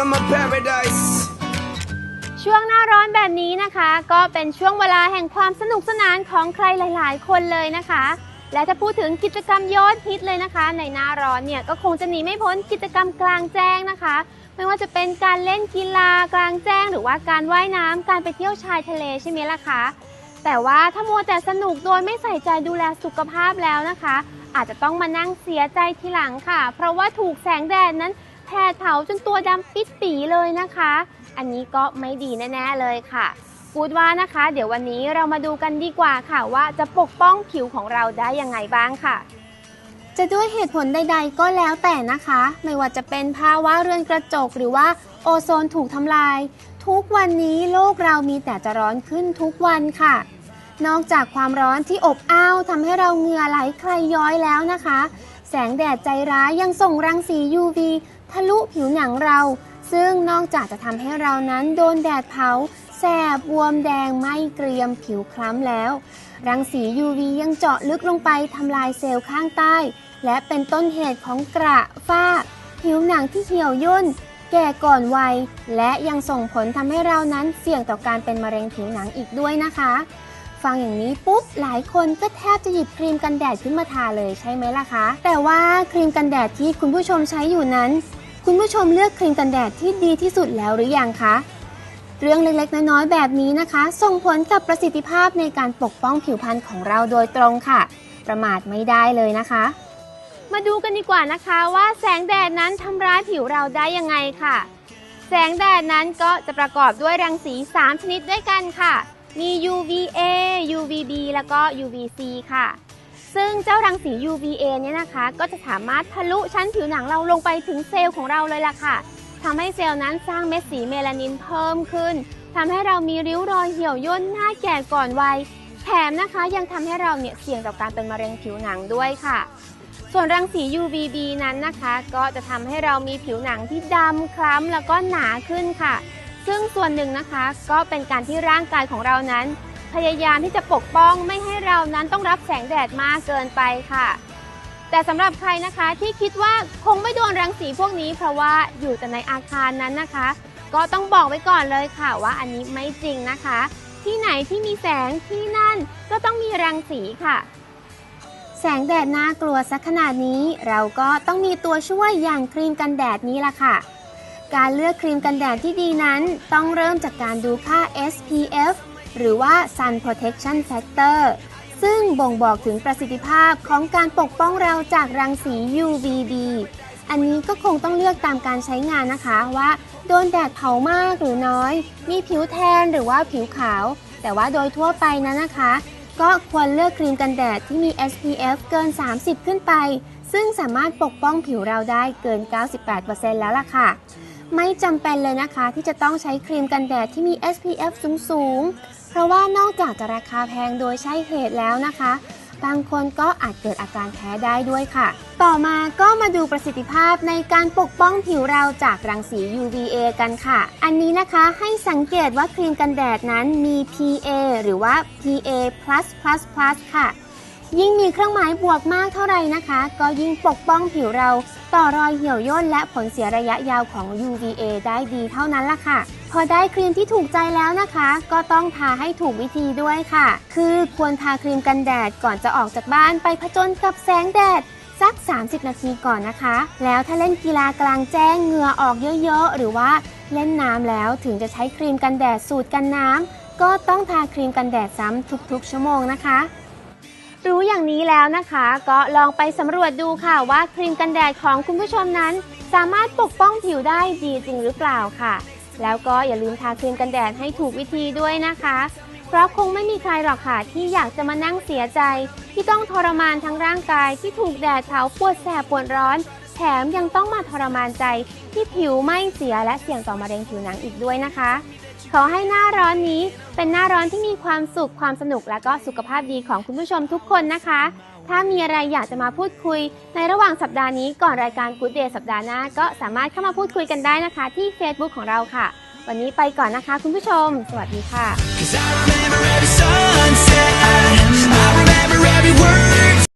summer paradise. ช่วงหน้าร้อนแบบนี้นะคะ ก็เป็นช่วงเวลาแห่งความสนุกสนานของใครหลาย ๆ คนเลยนะคะ และถ้าพูดถึงกิจกรรมยอดฮิตเลยนะคะ ในหน้าร้อนเนี่ยก็คงจะหนีไม่พ้นกิจกรรมกลางแจ้งนะคะ ไม่ว่าจะเป็นการเล่นกีฬากลางแจ้ง หรือว่าการว่ายน้ำการไปเที่ยวชายทะเลใช่ไหมล่ะคะแต่ว่าถ้ามัวแต่สนุกโดยไม่ใส่ใจดูแลสุขภาพแล้วนะคะ อาจจะต้องมานั่งเสียใจทีหลังค่ะ เพราะว่าถูกแสงแดดนั้น แผดเผาจนตัวดำปิดปีเลยนะคะ อันนี้ก็ไม่ดีแน่ ๆ เลยค่ะพูดว่านะคะ เดี๋ยววันนี้เรามาดูกันดีกว่าค่ะว่าจะปกป้องผิวของเราได้ยังไงบ้างค่ะ จะด้วยเหตุผลใด ๆ ก็แล้วแต่นะคะ ไม่ว่าจะเป็นภาวะเรือนกระจกหรือว่าโอโซนถูกทำลาย ทุกวันนี้โลกเรามีแต่จะร้อนขึ้นทุกวันค่ะ นอกจากความร้อนที่อบอ้าวทำให้เราเหงื่อไหลใครย้อยแล้วนะคะ แสงแดดใจร้ายยังส่งรังสี UV ทะลุผิวหนังเรา ซึ่งนอกจากจะทำให้เรานั้นโดนแดดเผา แสบบวมแดงไหม้เกรียมผิวคล้ำแล้ว รังสี UV ยังเจาะลึกลงไปทำลายเซลล์ข้างใต้ และเป็นต้นเหตุของกระฝ้า ผิวหนังที่เหี่ยวย่นแก่ก่อนวัย และยังส่งผลทำให้เรานั้นเสี่ยงต่อการเป็นมะเร็งผิวหนังอีกด้วยนะคะ ฟังอย่างนี้ปุ๊บหลายคนก็แทบจะหยิบครีมกันแดดขึ้นมาทาเลยใช่ไหมล่ะคะ แต่ว่าครีมกันแดดที่คุณผู้ชมใช้อยู่นั้น คุณผู้ชมเลือกครีมกันแดดที่ดีที่สุดแล้วหรือยังคะ เรื่องเล็กๆ น้อยๆ แบบนี้นะคะ ส่งผลกับประสิทธิภาพในการปกป้องผิวพรรณของเราโดยตรงค่ะ ประมาทไม่ได้เลยนะคะ มาดูกันดีกว่านะคะว่าแสงแดดนั้นทำร้ายผิวเราได้ยังไงค่ะ แสงแดดนั้นก็จะประกอบด้วยรังสี 3 ชนิดด้วยกันค่ะ มี UVA UVB แล้วก็ UVC ค่ะ ซึ่งเจ้ารังสี UVA เนี่ยนะคะ ก็จะสามารถทะลุชั้นผิวหนังเราลงไปถึงเซลล์ของเราเลยล่ะค่ะทำให้เซลล์นั้นสร้างเม็ดสีเมลานินเพิ่มขึ้นทำให้เรามีริ้วรอยเหี่ยวย่นหน้าแก่ก่อนวัยแถมนะคะยังทำให้เราเนี่ยเสี่ยงต่อการเป็นมะเร็งผิวหนังด้วยค่ะ ส่วนรังสี UVB นั้นนะคะ ก็จะทำให้เรามีผิวหนังที่ดำคล้ำแล้วก็หนาขึ้นค่ะ ซึ่งส่วนหนึ่งนะคะ ก็เป็นการที่ร่างกายของเรานั้น พยายามที่จะปกป้องไม่ให้เรานั้นต้องรับแสงแดดมากเกินไปค่ะ แต่สำหรับใครนะคะที่คิดว่าคงไม่โดนรังสีพวกนี้ เพราะว่าอยู่แต่ในอาคารนั้นนะคะ ก็ต้องบอกไว้ก่อนเลยค่ะว่าอันนี้ไม่จริงนะคะ ที่ไหนที่มีแสงที่นั่นก็ต้องมีรังสีค่ะ แสงแดดน่ากลัวสักขนาดนี้ เราก็ต้องมีตัวช่วยอย่างครีมกันแดดนี้ละค่ะ การเลือกครีมกันแดดที่ดีนั้น ต้องเริ่มจากการดูค่า SPF หรือว่า Sun Protection Factor ซึ่งบ่งบอกถึงประสิทธิภาพของการปกป้องเราจากรังสี UVB อันนี้ก็คงต้องเลือกตามการใช้งานนะคะว่า โดนแดดเผามากหรือน้อย มีผิวแทนหรือว่าผิวขาว แต่ว่าโดยทั่วไปนะนะคะ ก็ควรเลือกครีมกันแดดที่มี SPF เกิน 30 ขึ้นไป ซึ่งสามารถปกป้องผิวเราได้เกิน 98%แล้วล่ะค่ะ ไม่จำเป็นเลยนะคะที่จะต้องใช้ครีมกันแดดที่มี SPF สูงๆ เพราะว่านอกจากจะราคาแพงโดยใช่เหตุแล้วนะคะ บางคนก็อาจเกิดอาการแพ้ได้ด้วยค่ะ ต่อมาก็มาดูประสิทธิภาพในการปกป้องผิวเราจากรังสี UVA กันค่ะ อันนี้นะคะให้สังเกตว่าครีมกันแดดนั้นมี PA หรือว่า PA+++ ค่ะยิ่งมีเครื่องหมายบวกมากเท่าไหร่นะคะ ก็ยิ่งปกป้องผิวเรา ต่อรอยเหี่ยวย่นและผลเสียระยะยาวของ UVA ได้ดีเท่านั้นล่ะค่ะ พอได้ครีมที่ถูกใจแล้วนะคะ ก็ต้องทาให้ถูกวิธีด้วยค่ะ คือควรทาครีมกันแดดก่อนจะออกจากบ้านไปผจญกับแสงแดดสัก 30 นาทีก่อนนะคะ แล้วถ้าเล่นกีฬากลางแจ้งเหงื่อออกเยอะๆ หรือว่าเล่นน้ำแล้วถึงจะใช้ครีมกันแดดสูตรกันน้ำก็ต้องทาครีมกันแดดซ้ำทุกๆ ชั่วโมงนะคะ รู้อย่างนี้แล้วนะคะ ก็ลองไปสำรวจดูค่ะว่าครีมกันแดดของคุณผู้ชมนั้น สามารถปกป้องผิวได้ดีจริงหรือเปล่าค่ะ แล้วก็อย่าลืมทาครีมกันแดดให้ถูกวิธีด้วยนะคะ เพราะคงไม่มีใครหรอกค่ะที่อยากจะมานั่งเสียใจ ที่ต้องทรมานทั้งร่างกายที่ถูกแดดเผาปวดแสบปวดร้อน แถมยังต้องมาทรมานใจที่ผิวไหม้เสียและเสี่ยงต่อมะเร็งผิวหนังอีกด้วยนะคะ ขอให้หน้าร้อนนี้เป็นหน้าร้อนที่มีความสุขความสนุกและก็สุขภาพดีของคุณผู้ชมทุกคนนะคะ ถ้ามีอะไรอยากจะมาพูดคุย ในระหว่างสัปดาห์นี้ก่อนรายการ Good Day สัปดาห์หน้า ก็สามารถเข้ามาพูดคุยกันได้นะคะ ที่ Facebook ของเราค่ะ วันนี้ไปก่อนนะคะ คุณผู้ชม สวัสดีค่ะ